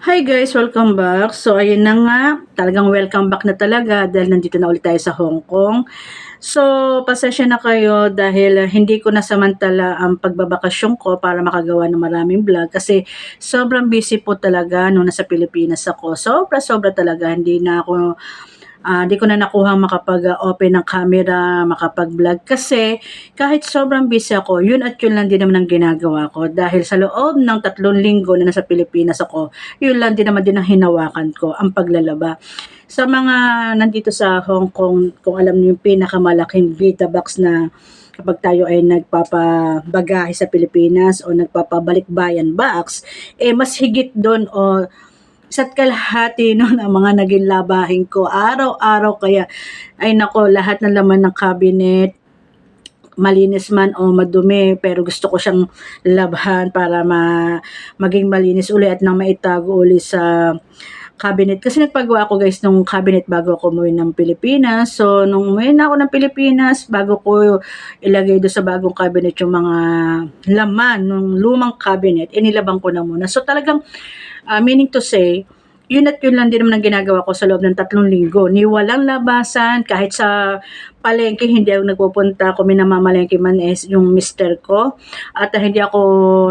Hi guys, welcome back. So ayun na nga, talagang welcome back na talaga dahil nandito na ulit tayo sa Hong Kong. So pasensya na kayo dahil hindi ko nasamantala ang pagbabakasyon ko para makagawa ng maraming vlog kasi sobrang busy po talaga nung nasa Pilipinas ako. Sobra sobra talaga, hindi na ako Ah, di ko na nakuha makapag-open ng camera, makapag-vlog kasi kahit sobrang busy ako, yun at yun lang din naman ang ginagawa ko dahil sa loob ng tatlong linggo na nasa Pilipinas ako, yun lang din naman din ang hinawakan ko, ang paglalaba. Sa mga nandito sa Hong Kong, kung alam niyo yung pinakamalaking Vita box na kapag tayo ay nagpapabagahe sa Pilipinas o nagpapabalik-bayan box, eh mas higit doon o isa't kalahati noon ang mga naging labahin ko. Araw-araw kaya, ay nako, lahat ng laman ng cabinet, malinis man o madumi, pero gusto ko siyang labhan para ma, maging malinis uli at nang maitago uli sa cabinet. Kasi nagpagawa ako guys nung cabinet bago ako umuwi ng Pilipinas. So, nung umuwi na ako ng Pilipinas, bago ko ilagay doon sa bagong cabinet yung mga laman ng lumang cabinet, inilabang ko na muna. So, talagang Uh, meaning to say, yun at yun lang din naman ang ginagawa ko sa loob ng tatlong linggo. Ni walang labasan, kahit sa palengke, hindi ako nagpupunta. Kung minamamalengke man is yung mister ko. At uh, hindi ako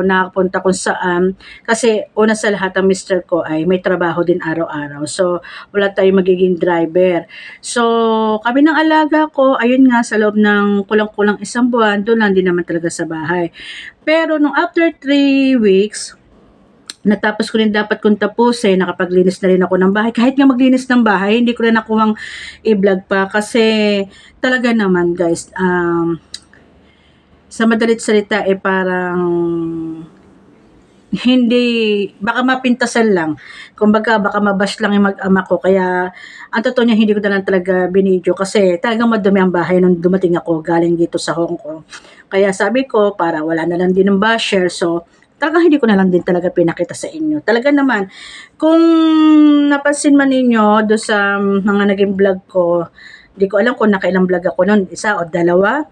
nakapunta kung saan. Kasi una sa lahat, ang mister ko ay may trabaho din araw-araw. So, wala tayong magiging driver. So, kami ng alaga ko, ayun nga, sa loob ng kulang-kulang isang buwan, doon lang din naman talaga sa bahay. Pero nung after 3 weeks, natapos ko rin dapat kong tapusin, nakapaglinis na rin ako ng bahay. Kahit nga maglinis ng bahay, hindi ko rin nakuhang i-vlog pa kasi talaga naman guys, um, sa madalit salita eh parang hindi, baka mapintasan lang. Kumbaga, baka mabash lang yung mag-ama ko. Kaya, ang totoo niya, hindi ko na lang talaga binidyo kasi talagang madumi ang bahay nung dumating ako galing dito sa Hong Kong. Kaya sabi ko, para wala na lang din ng basher. So, talaga hindi ko na lang din talaga pinakita sa inyo. Talaga naman, kung napansin man ninyo do sa mga naging vlog ko, hindi ko alam kung nakailang vlog ako noon, isa o dalawa.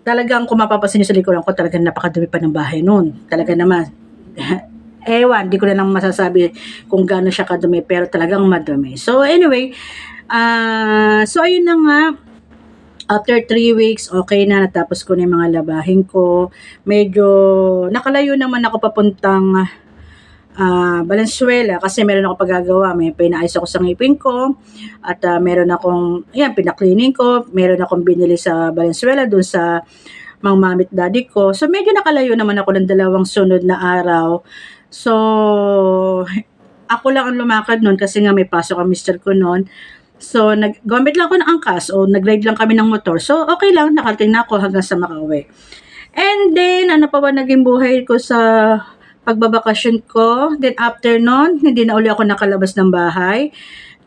Talagang kung mapapansin nyo sa likuran ko, talagang napakadumi pa ng bahay noon. Talaga naman. Ewan, di ko na lang masasabi kung gaano siya kadumi, pero talagang madumi. So anyway, uh, so ayun na nga, After 3 weeks, okay na, natapos ko na yung mga labahin ko. Medyo nakalayo naman ako papuntang uh, Valenzuela kasi meron ako pagagawa. May pinaayos ako sa ngipin ko at uh, meron akong, yan, pinaklining ko. Meron akong binili sa Valenzuela dun sa mang mamit daddy ko. So, medyo nakalayo naman ako ng dalawang sunod na araw. So, ako lang ang lumakad noon kasi nga may pasok ang mister ko noon. So, nag-gamit lang ako ng angkas o nag-ride lang kami ng motor. So, okay lang, nakarating na ako hanggang sa Makauwi. And then, ano pa ba naging buhay ko sa pagbabakasyon ko? Then, after nun, hindi na uli ako nakalabas ng bahay.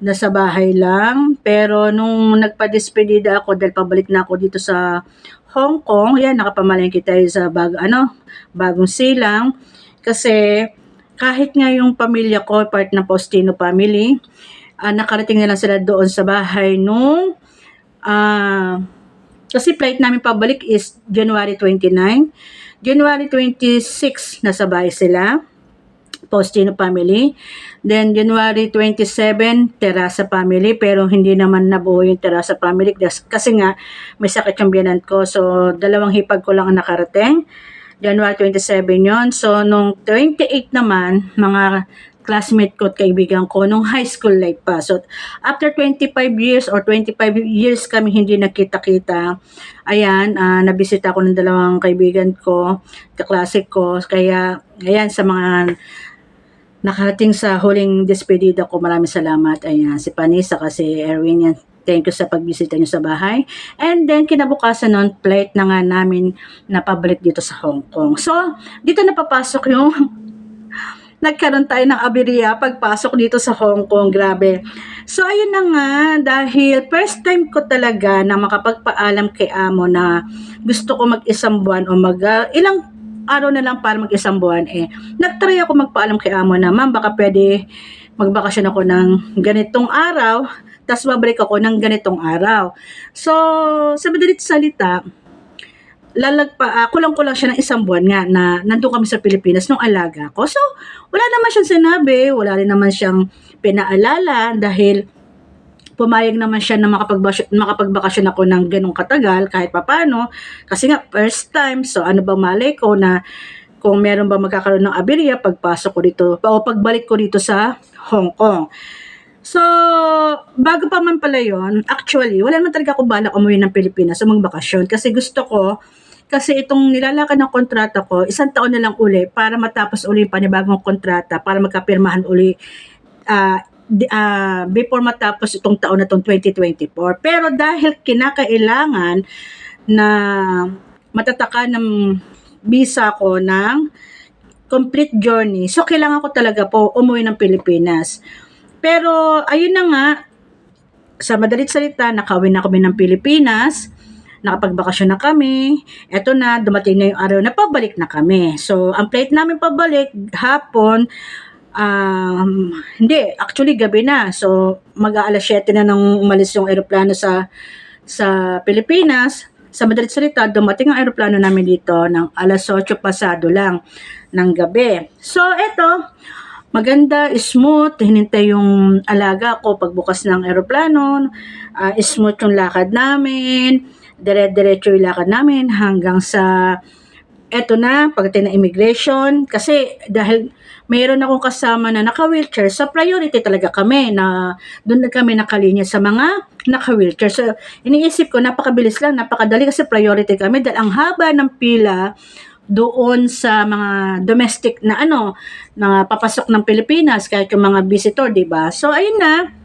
Nasa bahay lang. Pero, nung nagpa-despedida ako dahil pabalik na ako dito sa Hong Kong, yan, nakapamalengke tayo sa bag, ano, bagong silang. Kasi, kahit nga yung pamilya ko, part ng Postino family, uh, nakarating na lang sila doon sa bahay nung uh, kasi flight namin pabalik is January 29. January 26, nasa bahay sila. Postino family. Then, January 27, Terasa family. Pero hindi naman nabuo yung Terasa family. Kasi nga, may sakit yung biyanan ko. So, dalawang hipag ko lang ang nakarating. January 27 yon So, nung 28 naman, mga classmate ko at kaibigan ko nung high school life pa. So, after 25 years or 25 years kami hindi nakita-kita, ayan, uh, nabisita ko ng dalawang kaibigan ko, kaklase ko, kaya, ayan, sa mga nakarating sa huling despedida ko, maraming salamat. Ayan, si Panisa kasi Erwin yan. Thank you sa pagbisita niyo sa bahay. And then, kinabukasan nun, flight na nga namin na pabalik dito sa Hong Kong. So, dito napapasok yung nagkaroon tayo ng aberya pagpasok dito sa Hong Kong. Grabe. So, ayun na nga, dahil first time ko talaga na makapagpaalam kay Amo na gusto ko mag-isang buwan o mag, uh, ilang araw na lang para mag-isang buwan eh. Nagtry ako magpaalam kay Amo na, ma'am, baka pwede magbakasyon ako ng ganitong araw, tapos babalik ako ng ganitong araw. So, sa madalit salita, lalagpa, ah, kulang-kulang siya ng isang buwan nga na nandun kami sa Pilipinas nung alaga ko. So, wala naman siyang sinabi, wala rin naman siyang pinaalala dahil pumayag naman siya na makapagbasyon, makapagbakasyon ako ng ganong katagal kahit papano. Kasi nga, first time, so ano ba malay ko na kung meron ba magkakaroon ng aberya pagpasok ko dito o pagbalik ko dito sa Hong Kong. So, bago pa man pala yon actually, wala naman talaga ako balak umuwi ng Pilipinas o magbakasyon kasi gusto ko, kasi itong nilalakad ng kontrata ko, isang taon na lang uli para matapos uli yung panibagong kontrata, para magkapirmahan uli uh, uh, before matapos itong taon na itong 2024. Pero dahil kinakailangan na matataka ng visa ko ng complete journey, so kailangan ko talaga po umuwi ng Pilipinas. Pero ayun na nga, sa madalit salita, nakawin na kami ng Pilipinas, nakapagbakasyon na kami, eto na, dumating na yung araw na pabalik na kami. So, ang plate namin pabalik, hapon, um, hindi, actually gabi na. So, mag-aalas 7 na nang umalis yung aeroplano sa sa Pilipinas. Sa madalit salita, dumating ang aeroplano namin dito ng alas 8 pasado lang ng gabi. So, eto, maganda, smooth, hinintay yung alaga ko pagbukas ng aeroplano, uh, smooth yung lakad namin, dire-diretso lakad namin hanggang sa eto na, pagdating na immigration, kasi dahil mayroon akong kasama na naka-wheelchair, sa priority talaga kami na doon na kami nakalinya sa mga naka-wheelchair. So, iniisip ko, napakabilis lang, napakadali kasi priority kami dahil ang haba ng pila doon sa mga domestic na ano, na papasok ng Pilipinas, kahit yung mga visitor, di ba? So, ayun na,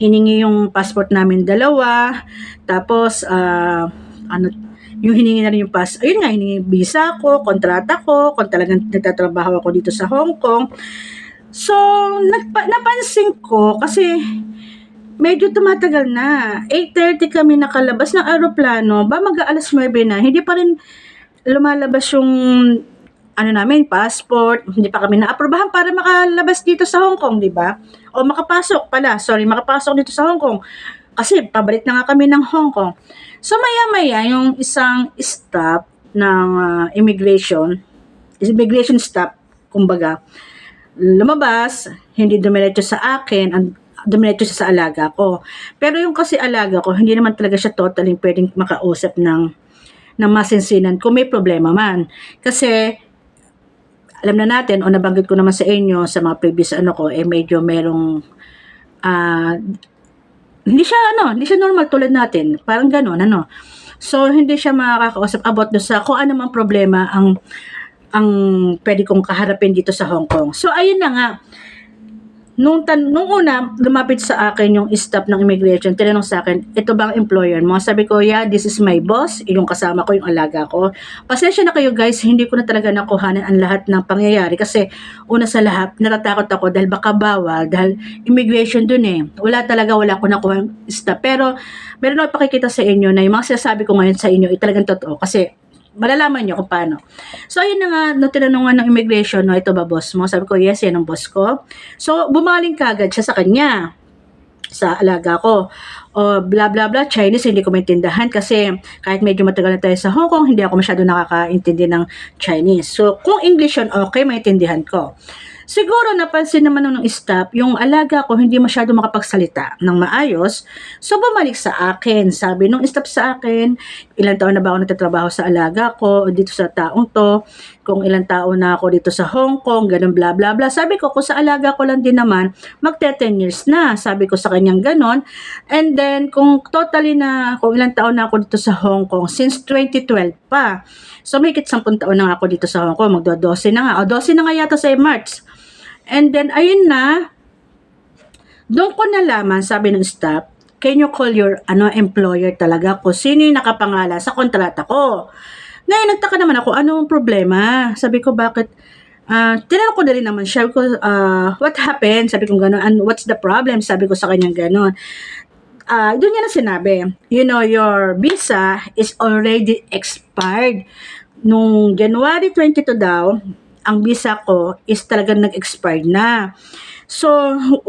hiningi yung passport namin dalawa, tapos, uh, ano, yung hiningi na rin yung pass, ayun nga, hiningi visa ko, kontrata ko, kung talagang nagtatrabaho ako dito sa Hong Kong. So, nagpa, napansin ko kasi medyo tumatagal na. 8.30 kami nakalabas ng aeroplano, ba mag-aalas 9 na, hindi pa rin lumalabas yung ano namin, passport, hindi pa kami na-aprobahan para makalabas dito sa Hong Kong, di ba? O makapasok pala, sorry, makapasok dito sa Hong Kong. Kasi pabalik na nga kami ng Hong Kong. So maya-maya yung isang staff ng uh, immigration, immigration staff, kumbaga, lumabas, hindi dumiretso sa akin, ang dumiretso sa alaga ko. Pero yung kasi alaga ko, hindi naman talaga siya totally pwedeng makausap ng, ng masinsinan kung may problema man. Kasi, alam na natin, o nabanggit ko naman sa inyo, sa mga previous ano ko, eh medyo merong uh, hindi siya ano, hindi siya normal tulad natin. Parang gano'n, ano. So, hindi siya makakausap about do sa kung ano mang problema ang ang pwede kong kaharapin dito sa Hong Kong. So, ayun na nga Nung, tan nung una, lumapit sa akin yung staff ng immigration, tinanong sa akin, ito bang employer mo? Sabi ko, yeah, this is my boss, yung kasama ko, yung alaga ko. Pasensya na kayo guys, hindi ko na talaga nakuhanan ang lahat ng pangyayari kasi una sa lahat, natatakot ako dahil baka bawal, dahil immigration dun eh. Wala talaga, wala ko nakuha staff. Pero, meron ako pakikita sa inyo na yung mga sinasabi ko ngayon sa inyo, ay talagang totoo kasi malalaman nyo kung paano. So, ayun na nga, no, tinanungan ng immigration, no, ito ba boss mo? Sabi ko, yes, yan ang boss ko. So, bumaling kagad siya sa kanya sa alaga ko. O bla bla bla, Chinese, hindi ko maintindihan kasi kahit medyo matagal na tayo sa Hong Kong, hindi ako masyado nakakaintindi ng Chinese. So, kung English yun, okay, maintindihan ko. Siguro napansin naman ng staff, yung alaga ko hindi masyado makapagsalita ng maayos. So bumalik sa akin. Sabi nung staff sa akin, ilang taon na ba ako nagtatrabaho sa alaga ko dito sa taong to, kung ilang taon na ako dito sa Hong Kong, ganun bla bla bla. Sabi ko, kung sa alaga ko lang din naman, magte 10 years na. Sabi ko sa kanyang ganon. And then, kung totally na, kung ilang taon na ako dito sa Hong Kong, since 2012 pa. So, may kit 10 taon na ako dito sa Hong Kong, magdo-12 na nga. O, 12 na nga yata sa March. And then, ayun na, doon ko nalaman, sabi ng staff, can you call your ano, employer talaga kung sino yung nakapangala sa kontrata ko. Ngayon, nagtaka naman ako, anong problema? Sabi ko, bakit? Uh, tinanong ko na rin naman siya, ko, uh, what happened? Sabi ko gano'n, and what's the problem? Sabi ko sa kanya gano'n. Uh, doon niya na sinabi, you know, your visa is already expired. Nung January 22 daw, ang visa ko is talagang nag-expire na. So,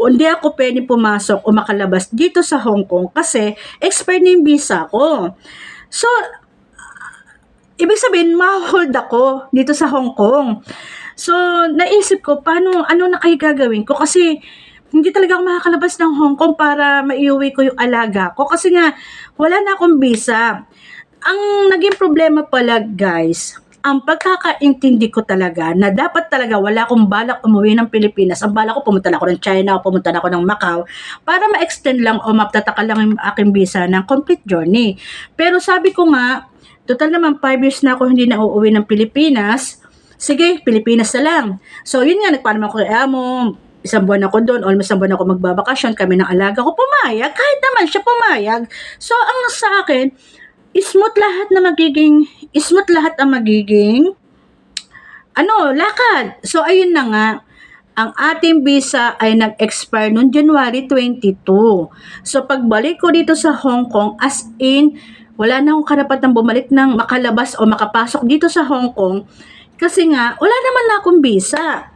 hindi ako pwede pumasok o makalabas dito sa Hong Kong kasi expired na yung visa ko. So, ibig sabihin, ma-hold ako dito sa Hong Kong. So, naisip ko, paano, ano na kayo gagawin ko? Kasi, hindi talaga ako makakalabas ng Hong Kong para maiuwi ko yung alaga ko. Kasi nga, wala na akong visa. Ang naging problema pala, guys, ang pagkakaintindi ko talaga na dapat talaga wala akong balak umuwi ng Pilipinas. Ang balak ko pumunta na ako ng China o pumunta na ako ng Macau para ma-extend lang o maptataka lang yung aking visa ng complete journey. Pero sabi ko nga, total naman 5 years na ako hindi na uuwi ng Pilipinas. Sige, Pilipinas na lang. So yun nga, nagpaano ako kay Amo, isang buwan ako doon, almost isang buwan ako magbabakasyon, kami ng alaga ko, pumayag, kahit naman siya pumayag. So, ang sa akin, smooth lahat na magiging, smooth lahat ang magiging, ano, lakad. So, ayun na nga, ang ating visa ay nag-expire noong January 22. So, pagbalik ko dito sa Hong Kong, as in, wala na akong karapatang bumalik ng makalabas o makapasok dito sa Hong Kong kasi nga, wala naman na akong visa.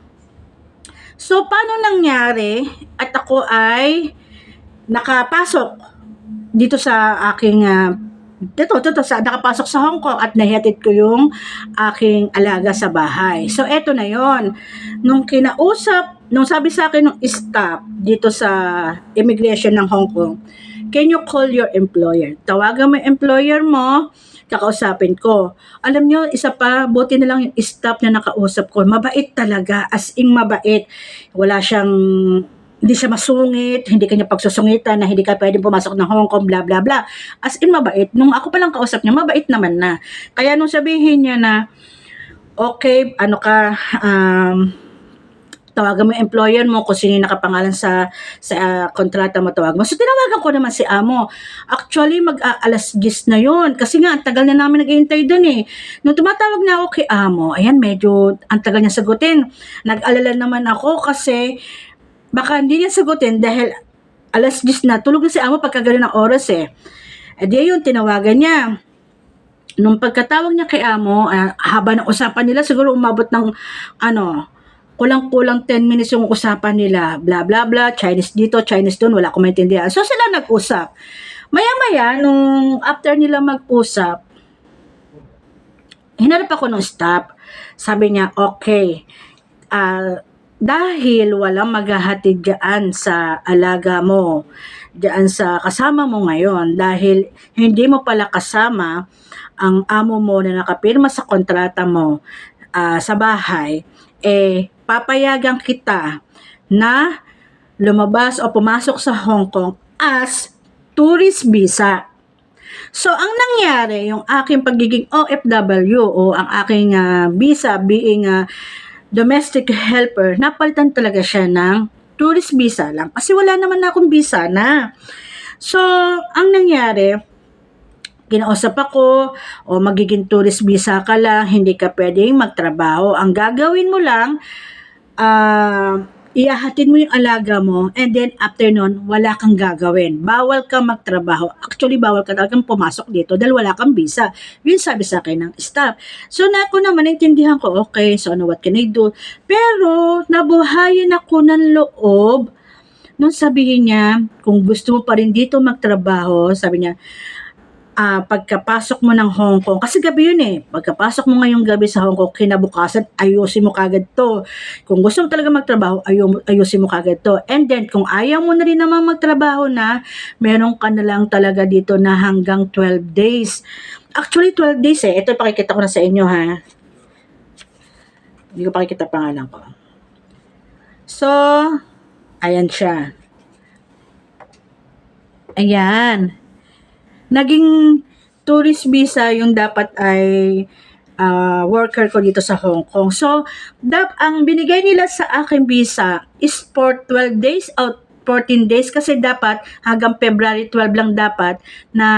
So, paano nangyari at ako ay nakapasok dito sa aking uh, dito, dito, sa, nakapasok sa Hong Kong at nahihatid ko yung aking alaga sa bahay. So, eto na yon Nung kinausap, nung sabi sa akin ng staff dito sa immigration ng Hong Kong, can you call your employer? Tawagan mo yung employer mo, kakausapin ko. Alam nyo, isa pa, buti na lang yung staff na nakausap ko. Mabait talaga, as in mabait. Wala siyang, hindi siya masungit, hindi kanya pagsusungitan na hindi ka pwedeng pumasok ng Hong Kong, bla bla bla. As in mabait. Nung ako palang kausap niya, mabait naman na. Kaya nung sabihin niya na, okay, ano ka, um, tawagan mo yung employer mo kung sino yung nakapangalan sa sa uh, kontrata mo tawag mo. So tinawagan ko naman si amo. Actually mag uh, alas 10 na yon kasi nga ang tagal na namin naghihintay doon eh. Nung tumatawag na ako kay amo, ayan medyo ang tagal niya sagutin. Nag-alala naman ako kasi baka hindi niya sagutin dahil alas 10 na tulog na si amo pagkagaling ng oras eh. Eh di yun tinawagan niya nung pagkatawag niya kay amo, uh, haba ng usapan nila, siguro umabot ng, ano, kulang-kulang 10 minutes yung usapan nila, bla bla bla, Chinese dito, Chinese doon, wala akong maintindihan. So sila nag-usap. Maya-maya, nung after nila mag-usap, hinarap ako ng staff. Sabi niya, okay, uh, dahil walang maghahatid dyan sa alaga mo, dyan sa kasama mo ngayon, dahil hindi mo pala kasama ang amo mo na nakapirma sa kontrata mo uh, sa bahay, eh, papayagan kita na lumabas o pumasok sa Hong Kong as tourist visa. So, ang nangyari, yung aking pagiging OFW o ang aking uh, visa being a domestic helper, napalitan talaga siya ng tourist visa lang. Kasi wala naman na akong visa na. So, ang nangyari, kinausap ako, o magiging tourist visa ka lang, hindi ka pwedeng magtrabaho. Ang gagawin mo lang, uh, iahatid mo yung alaga mo, and then after nun, wala kang gagawin. Bawal kang magtrabaho. Actually, bawal ka talagang pumasok dito dahil wala kang visa. Yun sabi sa akin ng staff. So, na ako naman, naintindihan ko, okay, so ano, what can I do? Pero, nabuhayan ako ng loob nung sabihin niya, kung gusto mo pa rin dito magtrabaho, sabi niya, uh, pagkapasok mo ng Hong Kong, kasi gabi yun eh, pagkapasok mo ngayong gabi sa Hong Kong, kinabukasan, ayusin mo kagad to. Kung gusto mo talaga magtrabaho, ayu, ayusin mo kagad to. And then, kung ayaw mo na rin naman magtrabaho na, meron ka na lang talaga dito na hanggang 12 days. Actually, 12 days eh. Ito, pakikita ko na sa inyo ha. Hindi ko pakikita pangalan ko. So, ayan siya. Ayan naging tourist visa yung dapat ay uh, worker ko dito sa Hong Kong. So, dap ang binigay nila sa akin visa is for 12 days out 14 days kasi dapat hanggang February 12 lang dapat na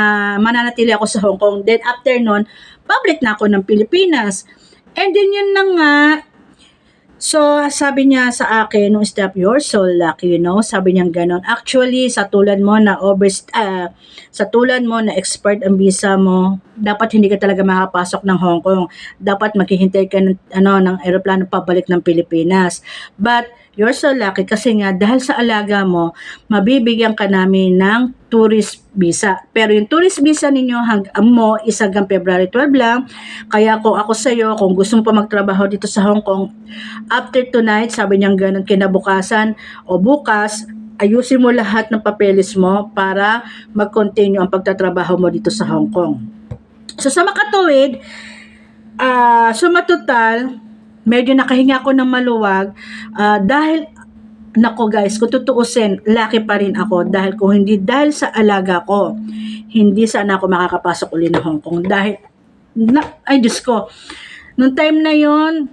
mananatili ako sa Hong Kong. Then after nun, public na ako ng Pilipinas. And then yun na nga, So, sabi niya sa akin, nung step, you're so lucky, you know? Sabi niya ganon. Actually, sa tulad mo na over, uh, sa tulad mo na expert ang visa mo, dapat hindi ka talaga makapasok ng Hong Kong. Dapat maghihintay ka ng, ano, ng aeroplano pabalik ng Pilipinas. But, You're so lucky kasi nga dahil sa alaga mo, mabibigyan ka namin ng tourist visa. Pero yung tourist visa ninyo hang, mo is hanggang February 12 lang. Kaya kung ako sa iyo, kung gusto mo pa magtrabaho dito sa Hong Kong, after tonight, sabi niya ganun kinabukasan o bukas, ayusin mo lahat ng papeles mo para mag-continue ang pagtatrabaho mo dito sa Hong Kong. So sa makatuwid, ah so matotal, medyo nakahinga ako ng maluwag ah, dahil Nako guys, kung tutuusin, laki pa rin ako dahil kung hindi dahil sa alaga ko, hindi sana ako makakapasok uli ng Hong Kong dahil, na, ay Diyos ko, nung time na yon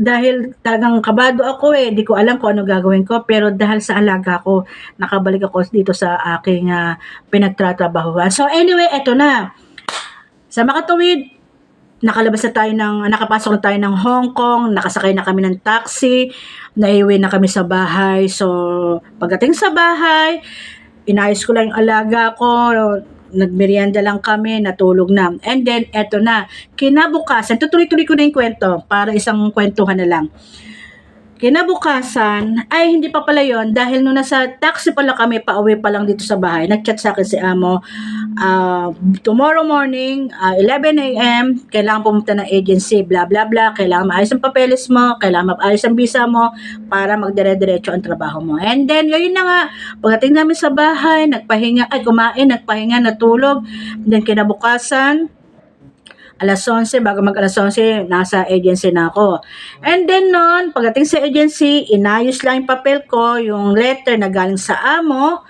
dahil talagang kabado ako eh, di ko alam kung ano gagawin ko, pero dahil sa alaga ko, nakabalik ako dito sa aking uh, pinagtatrabahuan. So anyway, eto na. Sa makatuwid, nakalabas na tayo ng, nakapasok na tayo ng Hong Kong, nakasakay na kami ng taxi, naiwi na kami sa bahay. So, pagdating sa bahay, inayos ko lang yung alaga ko, nagmerienda lang kami, natulog na. And then, eto na, kinabukasan, tutuloy-tuloy ko na yung kwento, para isang kwentuhan na lang. Kinabukasan, ay hindi pa pala yon dahil nung nasa taxi pala kami, pauwi pa lang dito sa bahay, nagchat sa akin si Amo, uh, tomorrow morning, uh, 11 a.m., kailangan pumunta ng agency, bla bla bla, kailangan maayos ang papeles mo, kailangan maayos ang visa mo, para magdire-diretso ang trabaho mo. And then, yun na nga, pagdating namin sa bahay, nagpahinga, ay kumain, nagpahinga, natulog, then kinabukasan, alas 11, bago mag alas 11, nasa agency na ako. And then noon, pagdating sa agency, inayos lang yung papel ko, yung letter na galing sa amo,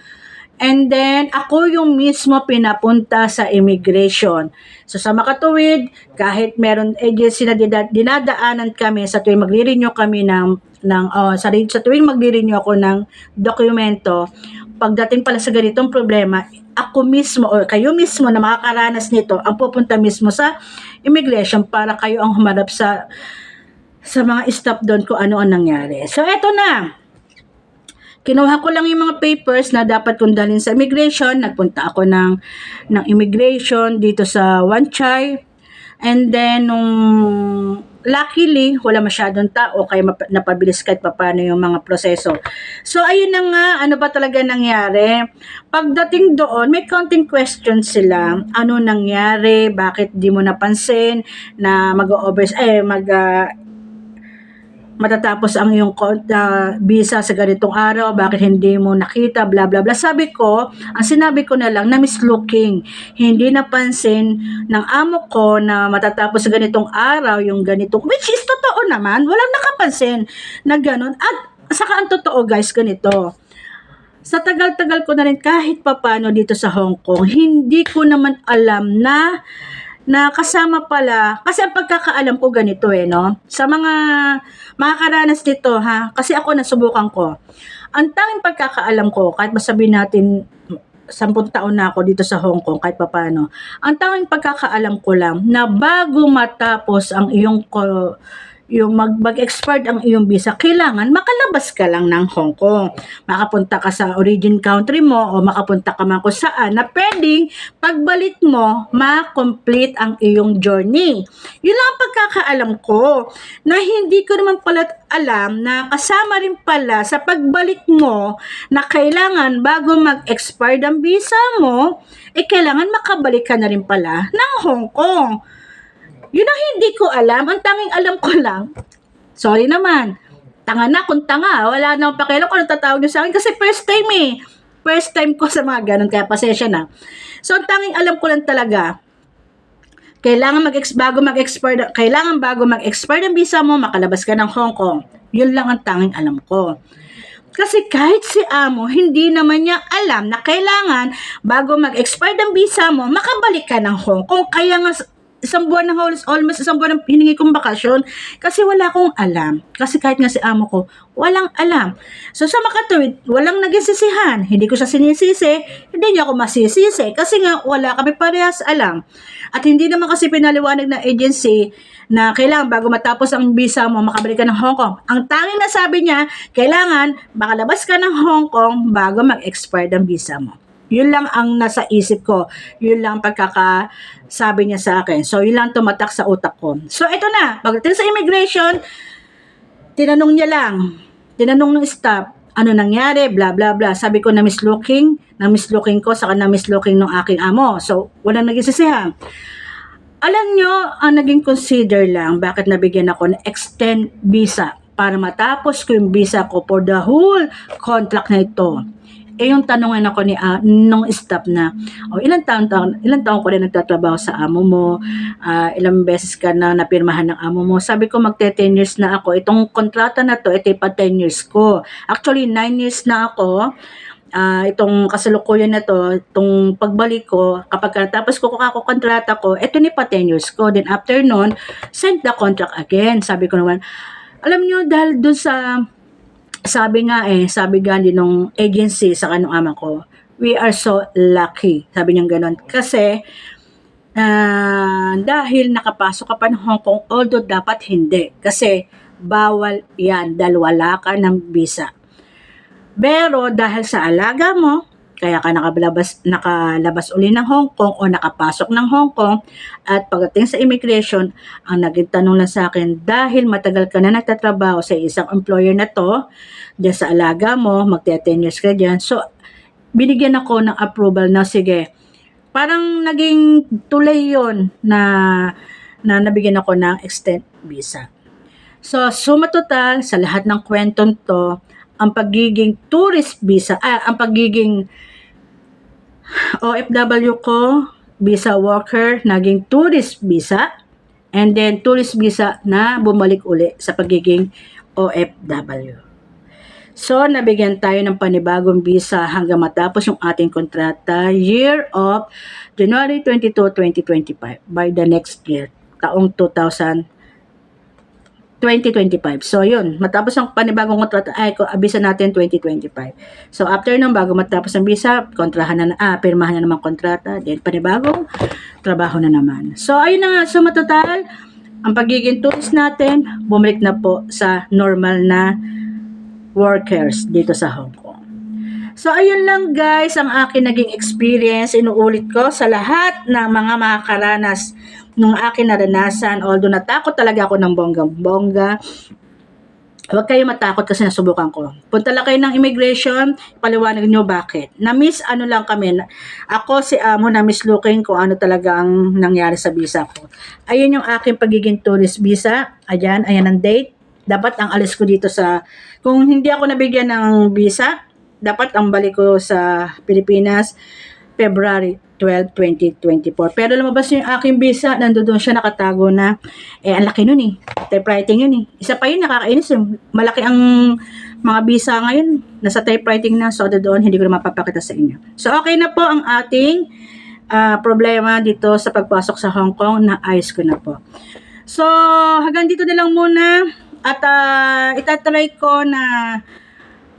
And then, ako yung mismo pinapunta sa immigration. So, sa makatuwid, kahit meron agency na dinadaanan kami sa tuwing magre-renew kami ng, ng uh, sa, sa tuwing magre-renew ako ng dokumento, pagdating pala sa ganitong problema, ako mismo o kayo mismo na makakaranas nito ang pupunta mismo sa immigration para kayo ang humarap sa sa mga stop doon kung ano ang nangyari. So, eto na. Kinuha ko lang yung mga papers na dapat kong dalhin sa immigration. Nagpunta ako ng, ng immigration dito sa Wanchai. And then, nung luckily, wala masyadong tao kaya napabilis kahit paano yung mga proseso. So, ayun na nga, ano ba talaga nangyari? Pagdating doon, may counting questions sila. Ano nangyari? Bakit di mo napansin na mag-over, eh, mag, uh, matatapos ang iyong uh, visa sa ganitong araw, bakit hindi mo nakita, bla bla bla. Sabi ko, ang sinabi ko na lang na mislooking. Hindi napansin ng amo ko na matatapos sa ganitong araw yung ganitong, which is totoo naman, walang nakapansin na ganun. At saka ang totoo guys, ganito. Sa tagal-tagal ko na rin kahit papano dito sa Hong Kong, hindi ko naman alam na na kasama pala, kasi ang pagkakaalam ko ganito eh, no? Sa mga makakaranas dito, ha? Kasi ako nasubukan ko. Ang tanging pagkakaalam ko, kahit masabi natin sampung taon na ako dito sa Hong Kong kahit papano. Ang tanging pagkakaalam ko lang na bago matapos ang iyong yung mag, mag-expired ang iyong visa, kailangan makalabas ka lang ng Hong Kong. Makapunta ka sa origin country mo o makapunta ka man kung saan na pwedeng pagbalik mo, ma-complete ang iyong journey. Yun lang ang pagkakaalam ko na hindi ko naman pala alam na kasama rin pala sa pagbalik mo na kailangan bago mag-expire ang visa mo, eh kailangan makabalik ka na rin pala ng Hong Kong. Yun ang hindi ko alam. Ang tanging alam ko lang, sorry naman, tanga na kung tanga. Wala na akong pakialam kung ano tatawag niyo sa akin kasi first time eh. First time ko sa mga ganun, kaya pasensya na. So, ang tanging alam ko lang talaga, kailangan mag bago mag-expire, kailangan bago mag-expire ng visa mo, makalabas ka ng Hong Kong. Yun lang ang tanging alam ko. Kasi kahit si amo, hindi naman niya alam na kailangan bago mag-expire ng visa mo, makabalik ka ng Hong Kong. Kaya nga isang buwan na halos, almost isang buwan na hiningi kong bakasyon kasi wala akong alam. Kasi kahit nga si amo ko, walang alam. So sa makatuwid, walang naging sisihan. Hindi ko siya sinisisi, hindi niya ako masisisi kasi nga wala kami parehas alam. At hindi naman kasi pinaliwanag ng agency na kailangan bago matapos ang visa mo, makabalik ka ng Hong Kong. Ang tanging na sabi niya, kailangan makalabas ka ng Hong Kong bago mag-expire ang visa mo. Yun lang ang nasa isip ko. Yun lang pagkakasabi niya sa akin. So, yun lang tumatak sa utak ko. So, ito na. Pagdating sa immigration, tinanong niya lang, Tinanong ng staff, ano nangyari, bla bla bla. Sabi ko na mislooking, na mislooking ko, saka na mislooking ng aking amo. So, walang naging sisihan. Alam nyo, ang naging consider lang, bakit nabigyan ako ng extend visa para matapos ko yung visa ko for the whole contract na ito. Eh yung tanongan ako ni ah, nung staff na, oh, ilang taon, taon ilang taon ko rin nagtatrabaho sa amo mo, ah, ilang beses ka na napirmahan ng amo mo. Sabi ko magte 10 years na ako. Itong kontrata na to, ito pa 10 years ko. Actually, 9 years na ako ah itong kasalukuyan na to, itong pagbalik ko, kapag tapos ko ako kontrata ko, ito ni pa 10 years ko. Then after nun, send the contract again. Sabi ko naman, alam nyo, dahil dun sa, sabi nga eh, sabi nga din nung agency sa kanong ama ko, we are so lucky. Sabi niya ganon. Kasi, ah, dahil nakapasok ka pa ng Hong Kong, although dapat hindi. Kasi, bawal yan dahil wala ka ng visa. Pero dahil sa alaga mo, kaya ka nakalabas, nakalabas uli ng Hong Kong o nakapasok ng Hong Kong at pagdating sa immigration, ang naging tanong lang sa akin, dahil matagal ka na nagtatrabaho sa isang employer na to, dyan sa alaga mo, magte 10 years ka dyan. So, binigyan ako ng approval na sige, parang naging tulay yon na na nabigyan ako ng extend visa. So, suma total sa lahat ng kwentong to, ang pagiging tourist visa, ah, ang pagiging OFW ko, visa worker, naging tourist visa, and then tourist visa na bumalik uli sa pagiging OFW. So, nabigyan tayo ng panibagong visa hanggang matapos yung ating kontrata year of January 22, 2025 by the next year, taong 2000 2025. So, yun. Matapos ang panibagong kontrata, ay, abisa natin 2025. So, after nung bago matapos ang visa, kontrahan na, ah, pirmahan na naman kontrata, then panibagong trabaho na naman. So, ayun na nga. So, matotal, ang pagiging tourist natin, bumalik na po sa normal na workers dito sa Hong Kong. So, ayun lang guys, ang akin naging experience. Inuulit ko sa lahat ng mga makakaranas nung akin naranasan. Although natakot talaga ako ng bonggang-bongga. Huwag kayo matakot kasi nasubukan ko. Punta lang kayo ng immigration, paliwanag nyo bakit. Na-miss ano lang kami. Ako si Amo na-miss looking kung ano talaga ang nangyari sa visa ko. Ayun yung aking pagiging tourist visa. Ayan, ayan ang date. Dapat ang alis ko dito sa... Kung hindi ako nabigyan ng visa, dapat ang balik ko sa Pilipinas February 12, 2024. Pero lumabas yung aking visa, nandoon siya nakatago na, eh, ang laki nun eh. Typewriting yun eh. Isa pa yun, nakakainis eh. Malaki ang mga visa ngayon. Nasa typewriting na, so doon, hindi ko na mapapakita sa inyo. So, okay na po ang ating ah, problema dito sa pagpasok sa Hong Kong, na ayos ko na po. So, hanggang dito na lang muna. At uh, itatry ko na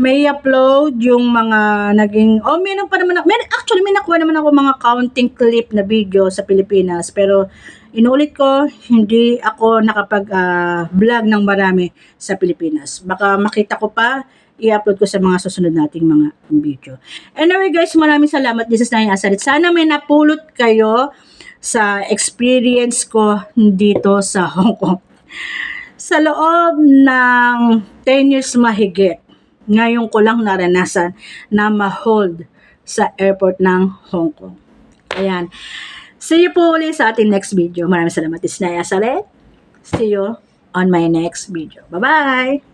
may upload yung mga naging oh meron pa naman may, actually may nakuha naman ako mga counting clip na video sa Pilipinas pero inulit ko hindi ako nakapag ah, vlog ng marami sa Pilipinas. Baka makita ko pa i-upload ko sa mga susunod nating mga video. Anyway guys maraming salamat. This is Naya Asarit. Sana may napulot kayo sa experience ko dito sa Hong Kong. Sa loob ng 10 years mahigit, ngayon ko lang naranasan na ma-hold sa airport ng Hong Kong. Ayan. See you po ulit sa ating next video. Maraming salamat. Is Naya. See you on my next video. Bye-bye!